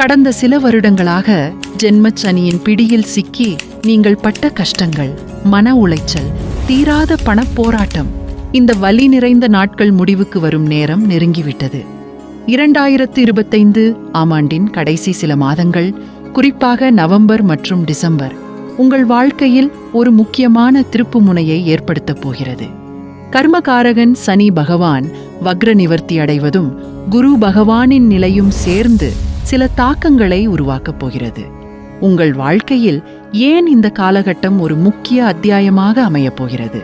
கடந்த சில வருடங்களாக ஜென்மச் சனியின் பிடியில் சிக்கி நீங்கள் பட்ட கஷ்டங்கள் மன உளைச்சல் தீராத பணப் போராட்டம் இந்த வலி நிறைந்த நாட்கள் முடிவுக்கு வரும் நேரம் நெருங்கிவிட்டது. இரண்டாயிரத்து இருபத்தைந்து ஆம் ஆண்டின் கடைசி சில மாதங்கள் குறிப்பாக நவம்பர் மற்றும் டிசம்பர் உங்கள் வாழ்க்கையில் ஒரு முக்கியமான திருப்புமுனையை ஏற்படுத்தப் போகிறது. கர்மகாரகன் சனி பகவான் வக்ர நிவர்த்தி அடைவதும் குரு பகவானின் நிலையும் சேர்ந்து சில தாக்கங்களை உருவாக்கப் போகிறது. உங்கள் வாழ்க்கையில் ஏன் இந்த காலகட்டம் ஒரு முக்கிய அத்தியாயமாக அமையப் போகிறது?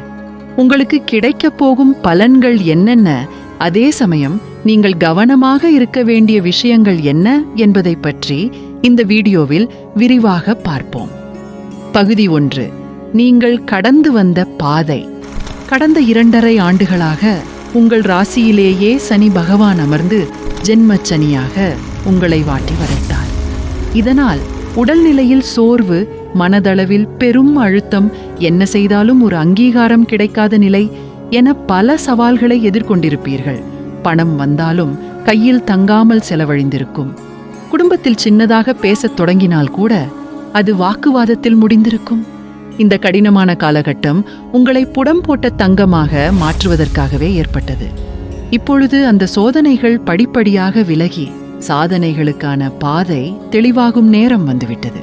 உங்களுக்கு கிடைக்கப் போகும் பலன்கள் என்னென்ன? அதே சமயம் நீங்கள் கவனமாக இருக்க வேண்டிய விஷயங்கள் என்ன என்பதை பற்றி இந்த வீடியோவில் விரிவாக பார்ப்போம். பகுதி ஒன்று. நீங்கள் கடந்து வந்த பாதை. கடந்த இரண்டரை ஆண்டுகளாக உங்கள் ராசியிலேயே சனி பகவான் அமர்ந்து ஜென்மச் சனியாக உங்களை வாட்டி வரைத்தார். இதனால் உடல்நிலையில் சோர்வு மனதளவில் பெரும் அழுத்தம் என்ன செய்தாலும் ஒரு அங்கீகாரம் கிடைக்காத நிலை என பல சவால்களை எதிர்கொண்டிருப்பீர்கள். பணம் வந்தாலும் கையில் தங்காமல் செலவழிந்திருக்கும். குடும்பத்தில் சின்னதாக பேசத் தொடங்கினால் கூட அது வாக்குவாதத்தில் முடிந்திருக்கும். இந்த கடினமான காலகட்டம் உங்களை புடம் போட்ட தங்கமாக மாற்றுவதற்காகவே ஏற்பட்டது. இப்பொழுது அந்த சோதனைகள் படிப்படியாக விலகி சாதனைகளுக்கான பாதை தெளிவாகும் நேரம் வந்துவிட்டது.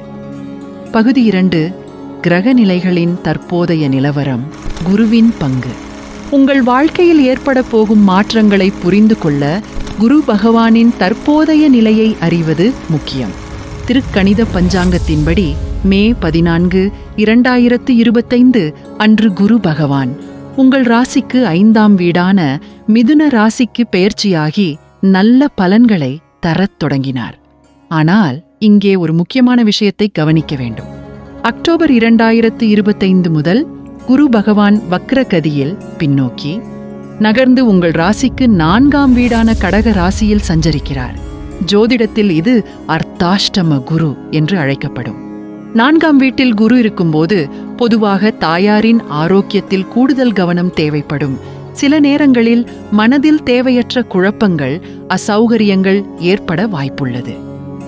பகுதி இரண்டு கிரக நிலைகளின் தற்போதைய நிலவரம் குருவின் பங்கு. உங்கள் வாழ்க்கையில் ஏற்பட போகும் மாற்றங்களை புரிந்து கொள்ள குரு பகவானின் தற்போதைய நிலையை அறிவது முக்கியம். திருக்கணித பஞ்சாங்கத்தின்படி மே பதினான்கு இரண்டாயிரத்து இருபத்தைந்து அன்று குரு பகவான் உங்கள் ராசிக்கு ஐந்தாம் வீடான மிதுன ராசிக்கு பெயர்ச்சியாகி நல்ல பலன்களை தரத் தொடங்கினார். ஆனால் இங்கே ஒரு முக்கியமான விஷயத்தை கவனிக்க வேண்டும். அக்டோபர் இரண்டாயிரத்து இருபத்தைந்து முதல் குரு பகவான் வக்ரகதியில் பின்னோக்கி நகர்ந்து உங்கள் ராசிக்கு நான்காம் வீடான கடக ராசியில் சஞ்சரிக்கிறார். ஜோதிடத்தில் இது அர்த்தாஷ்டம குரு என்று அழைக்கப்படும். நான்காம் வீட்டில் குரு இருக்கும்போது பொதுவாக தாயாரின் ஆரோக்கியத்தில் கூடுதல் கவனம் தேவைப்படும். சில நேரங்களில் மனதில் தேவையற்ற குழப்பங்கள் அசௌகரியங்கள் ஏற்பட வாய்ப்புள்ளது.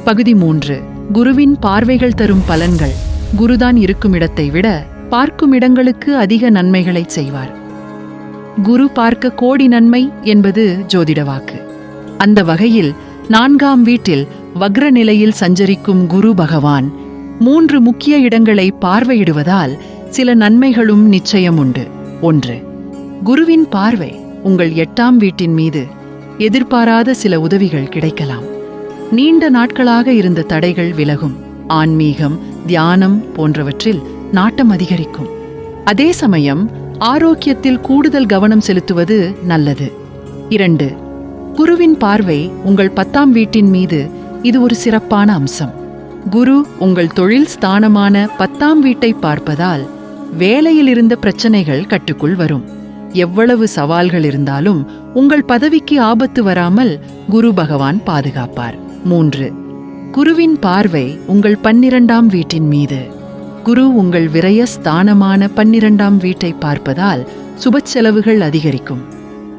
பகுதி மூன்று. குருவின் பார்வைகள் தரும் பலன்கள். குருதான் இருக்கும் இடத்தை விட பார்க்கும் இடங்களுக்கு அதிக நன்மைகளை செய்வார். குரு பார்க்க கோடி நன்மை என்பது ஜோதிட வாக்கு. அந்த வகையில் நான்காம் வீட்டில் வக்ர நிலையில் சஞ்சரிக்கும் குரு பகவான் மூன்று முக்கிய இடங்களை பார்வையிடுவதால் சில நன்மைகளும் நிச்சயம் உண்டு ஒன்று. குருவின் பார்வை உங்கள் எட்டாம் வீட்டின் மீது எதிர்பாராத சில உதவிகள் கிடைக்கலாம். நீண்ட நாட்களாக இருந்த தடைகள் விலகும். ஆன்மீகம் தியானம் போன்றவற்றில் நாட்டம் அதிகரிக்கும். அதே சமயம் ஆரோக்கியத்தில் கூடுதல் கவனம் செலுத்துவது நல்லது. இரண்டு குருவின் பார்வை உங்கள் பத்தாம் வீட்டின் மீது இது ஒரு சிறப்பான அம்சம். குரு உங்கள் தொழில் ஸ்தானமான பத்தாம் வீட்டை பார்ப்பதால் வேலையில் இருந்த பிரச்சனைகள் கட்டுக்குள் வரும். எவ்வளவு சவால்கள் இருந்தாலும் உங்கள் பதவிக்கு ஆபத்து வராமல் குரு பகவான் பாதுகாப்பார். மூன்று குருவின் பார்வை உங்கள் பன்னிரண்டாம் வீட்டின் மீது. குரு உங்கள் விரய ஸ்தானமான பன்னிரண்டாம் வீட்டை பார்ப்பதால் சுப செலவுகள் அதிகரிக்கும்.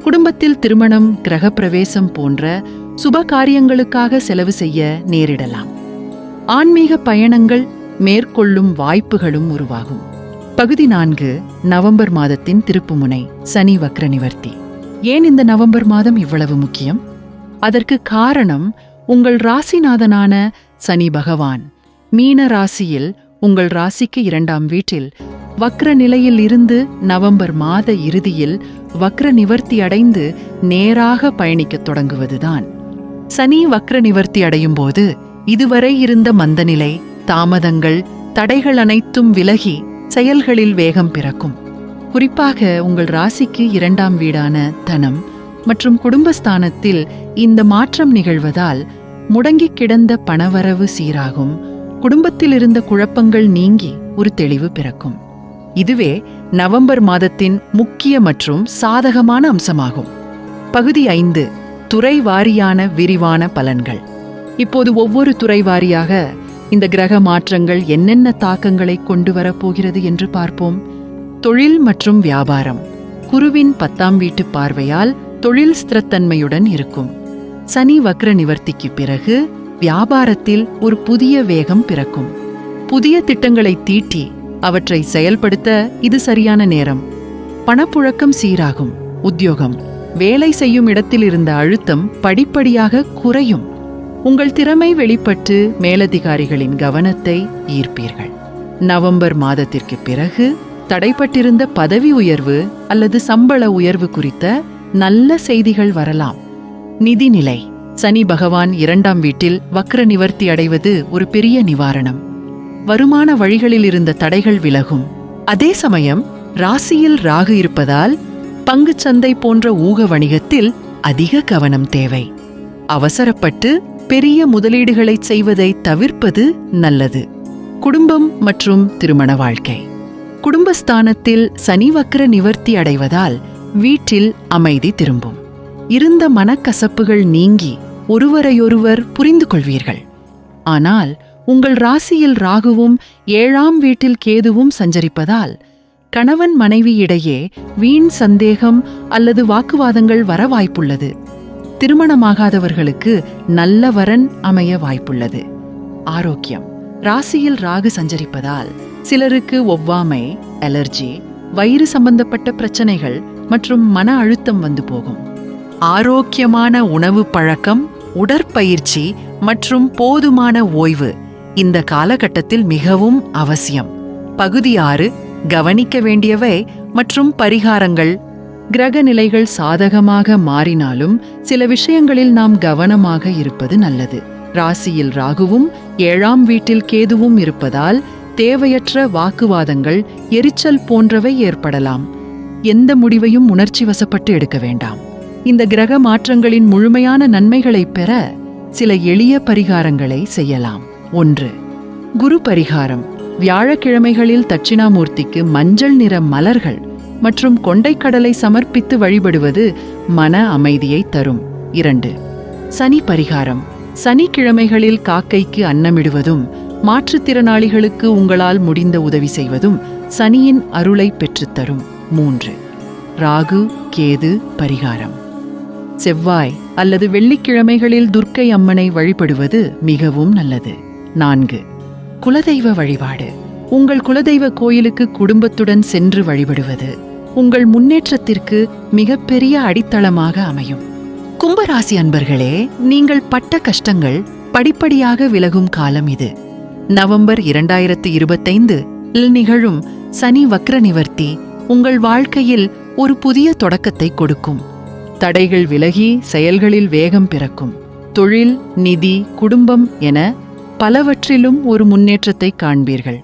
குடும்பத்தில் திருமணம் கிரகப்பிரவேசம் போன்ற சுப காரியங்களுக்காக செலவு செய்ய நேரிடலாம். ஆன்மீக பயணங்கள் மேற்கொள்ளும் வாய்ப்புகளும் உருவாகும். பகுதி நான்கு நவம்பர் மாதத்தின் திருப்புமுனை சனி வக்ர நிவர்த்தி. ஏன் இந்த நவம்பர் மாதம் இவ்வளவு முக்கியம்? அதற்கு காரணம் உங்கள் ராசிநாதனான சனி பகவான். மீன ராசியில் உங்கள் ராசிக்கு இரண்டாம் வீட்டில் வக்ர நிலையில் இருந்து நவம்பர் மாத இறுதியில் வக்ர நிவர்த்தி அடைந்து நேராக பயணிக்கத் தொடங்குவதுதான். சனி வக்ர நிவர்த்தி அடையும் போது இதுவரை இருந்த மந்தநிலை தாமதங்கள் தடைகள் அனைத்தும் விலகி செயல்களில் வேகம் பிறக்கும். குறிப்பாக உங்கள் ராசிக்கு இரண்டாம் வீடான தனம் மற்றும் குடும்பஸ்தானத்தில் இந்த மாற்றம் நிகழ்வதால் முடங்கிக் கிடந்த பணவரவு சீராகும். குடும்பத்தில் இருந்த குழப்பங்கள் நீங்கி ஒரு தெளிவு பிறக்கும். இதுவே நவம்பர் மாதத்தின் முக்கிய மற்றும் சாதகமான அம்சமாகும். பகுதி ஐந்து துறை வாரியான விரிவான பலன்கள். இப்போது ஒவ்வொரு துறை வாரியாக இந்த கிரக மாற்றங்கள் என்னென்ன தாக்கங்களை கொண்டு வரப்போகிறது என்று பார்ப்போம். தொழில் மற்றும் வியாபாரம். குருவின் பத்தாம் வீட்டு பார்வையால் தொழில் ஸ்திரத்தன்மையுடன் இருக்கும். சனி வக்ர நிவர்த்திக்கு பிறகு வியாபாரத்தில் ஒரு புதிய வேகம் பிறக்கும். புதிய திட்டங்களை தீட்டி அவற்றை செயல்படுத்த இது சரியான நேரம். பணப்புழக்கம் சீராகும். உத்தியோகம். வேலை செய்யும் இடத்தில் இருந்த அழுத்தம் படிப்படியாக குறையும். உங்கள் திறமை வெளிப்பட்டு மேலதிகாரிகளின் கவனத்தை ஈர்ப்பீர்கள். நவம்பர் மாதத்திற்கு பிறகு தடைப்பட்டிருந்த பதவி உயர்வு அல்லது சம்பள உயர்வு குறித்த நல்ல செய்திகள் வரலாம். நிதிநிலை சனி பகவான் இரண்டாம் வீட்டில் வக்ர நிவர்த்தி அடைவது ஒரு பெரிய நிவாரணம். வருமான வழிகளில் இருந்த தடைகள் விலகும். அதே சமயம் ராசியில் ராகு இருப்பதால் பங்குச்சந்தை போன்ற ஊக வணிகத்தில் அதிக கவனம் தேவை. அவசரப்பட்டு பெரிய முதலீடுகளைச் செய்வதை தவிர்ப்பது நல்லது. குடும்பம் மற்றும் திருமண வாழ்க்கை. குடும்பஸ்தானத்தில் சனி நிவர்த்தி அடைவதால் வீட்டில் அமைதி திரும்பும். இருந்த மனக்கசப்புகள் நீங்கி ஒருவரையொருவர் புரிந்து கொள்வீர்கள் ஆனால் உங்கள் ராசியில் ராகுவும் ஏழாம் வீட்டில் கேதுவும் சஞ்சரிப்பதால் கணவன் மனைவி இடையே வீண் சந்தேகம் அல்லது வாக்குவாதங்கள் வர வாய்ப்புள்ளது. திருமணமாகாதவர்களுக்கு நல்ல வரன் அமைய வாய்ப்புள்ளது. ஆரோக்கியம். ராசியில் ராகு சஞ்சரிப்பதால் சிலருக்கு ஒவ்வாமை அலர்ஜி வயிறு சம்பந்தப்பட்ட பிரச்சனைகள் மற்றும் மன அழுத்தம் வந்து போகும். ஆரோக்கியமான உணவு பழக்கம் உடற்பயிற்சி மற்றும் போதுமான ஓய்வு இந்த காலகட்டத்தில் மிகவும் அவசியம். பகுதி ஆறு கவனிக்க வேண்டியவை மற்றும் பரிகாரங்கள் கிரக நிலைகள் சாதகமாக மாறினாலும் சில விஷயங்களில் நாம் கவனமாக இருப்பது நல்லது. ராசியில் ராகுவும் ஏழாம் வீட்டில் கேதுவும் இருப்பதால் தேவையற்ற வாக்குவாதங்கள் எரிச்சல் போன்றவை ஏற்படலாம். எந்த முடிவையும் உணர்ச்சி வசப்பட்டு எடுக்க வேண்டாம். இந்த கிரக மாற்றங்களின் முழுமையான நன்மைகளை பெற சில எளிய பரிகாரங்களை செய்யலாம். ஒன்று குரு பரிகாரம். வியாழக்கிழமைகளில் தட்சிணாமூர்த்திக்கு மஞ்சள் நிற மலர்கள். மற்றும் கொண்டைக்கடலை சமர்ப்பித்து வழிபடுவது மன அமைதியை தரும். இரண்டு சனி பரிகாரம். சனிக்கிழமைகளில் காக்கைக்கு அன்னமிடுவதும் மாற்றுத்திறனாளிகளுக்கு உங்களால் முடிந்த உதவி செய்வதும் சனியின் அருளை பெற்றுத்தரும் மூன்று ராகு கேது பரிகாரம். செவ்வாய் அல்லது வெள்ளிக்கிழமைகளில் துர்க்கை அம்மனை வழிபடுவது மிகவும் நல்லது. நான்கு குலதெய்வ வழிபாடு. உங்கள் குலதெய்வ கோயிலுக்கு குடும்பத்துடன் சென்று வழிபடுவது உங்கள் முன்னேற்றத்திற்கு மிகப்பெரிய அடித்தளமாக அமையும். கும்பராசி அன்பர்களே நீங்கள் பட்ட கஷ்டங்கள் படிப்படியாக விலகும் காலம் இது. நவம்பர் இரண்டாயிரத்து இருபத்தைந்து நிகழும் சனி வக்ர நிவர்த்தி உங்கள் வாழ்க்கையில் ஒரு புதிய தொடக்கத்தை கொடுக்கும். தடைகள் விலகி செயல்களில் வேகம் பிறக்கும். தொழில் நிதி குடும்பம் என பலவற்றிலும் ஒரு முன்னேற்றத்தை காண்பீர்கள்.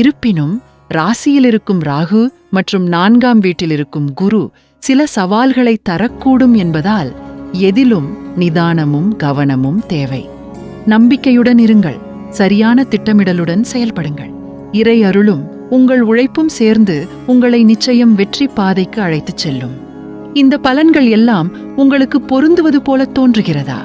இருப்பினும் ராசியில் இருக்கும் ராகு மற்றும் நான்காம் வீட்டில் இருக்கும் குரு சில சவால்களை தரக்கூடும் என்பதால் எதிலும் நிதானமும் கவனமும் தேவை. நம்பிக்கையுடன் இருங்கள். சரியான திட்டமிடலுடன் செயல்படுங்கள். இறை அருளும் உங்கள் உழைப்பும் சேர்ந்து உங்களை நிச்சயம் வெற்றி பாதைக்கு அழைத்துச் செல்லும். இந்த பலன்கள் எல்லாம் உங்களுக்கு பொருந்துவது போல தோன்றுகிறதா?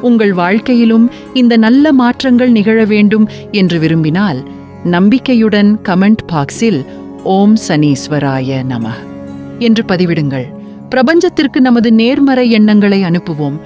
உங்கள் வாழ்க்கையிலும் இந்த நல்ல மாற்றங்கள் நிகழ வேண்டும் என்று விரும்பினால் நம்பிக்கையுடன் கமெண்ட் பாக்ஸில் ஓம் சனீஸ்வராய நம. என்று பதிவிடுங்கள். பிரபஞ்சத்திற்கு நமது நேர்மறை எண்ணங்களை அனுப்புவோம்.